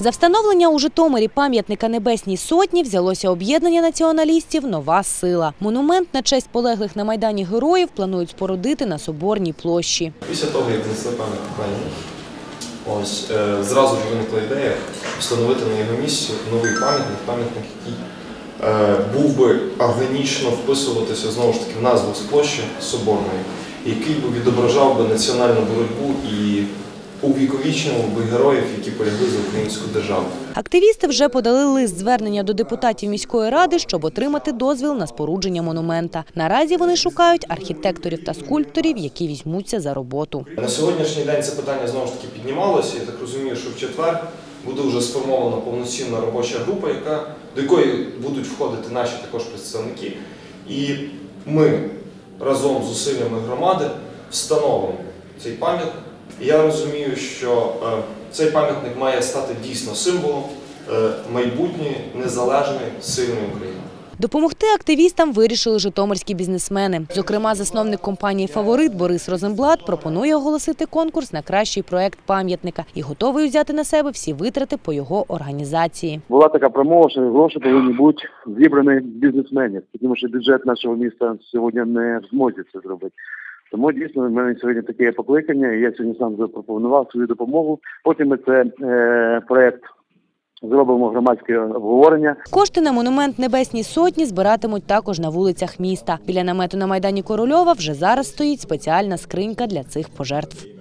За встановлення у Житомирі пам'ятника Небесній Сотні взялося об'єднання націоналістів Нова сила. Монумент на честь полеглих на майдані героїв планують спорудити на соборній площі. Після того, як внесли пам'ятник ось е, зразу ж виникла ідея встановити на його місці новий пам'ятник, пам'ятник, який е, був би органічно вписуватися знову ж таки в назву з площі Соборної, який би відображав би національну боротьбу і увіковічнював би героїв, які полягли за українську державу. Активісти вже подали лист звернення до депутатів міської ради, щоб отримати дозвіл на спорудження монумента. Наразі вони шукають архітекторів та скульпторів, які візьмуться за роботу. На сьогоднішній день це питання знову ж таки піднімалося. Я так розумію, що в четвер буде вже сформована повноцінна робоча група, яка, до якої будуть входити наші також представники. І ми разом з зусиллями громади встановимо цей пам'ятник. І я розумію, що е, цей пам'ятник має стати дійсно символом е, майбутньої незалежної сильної України. Допомогти активістам вирішили житомирські бізнесмени. Зокрема, засновник компанії Фаворит Борис Розенблат пропонує оголосити конкурс на кращий проект пам'ятника і готовий взяти на себе всі витрати по його організації. Була така промова, що гроші повинні бути зібрані бізнесменів, тому що бюджет нашого міста сьогодні не в змозі це зробити. Тому дійсно в мене сьогодні таке покликання, я сьогодні сам запропонував свою допомогу. Потім ми це е, проект зробимо громадське обговорення. Кошти на монумент Небесній Сотні збиратимуть також на вулицях міста. Біля намету на майдані Корольова вже зараз стоїть спеціальна скринька для цих пожертв.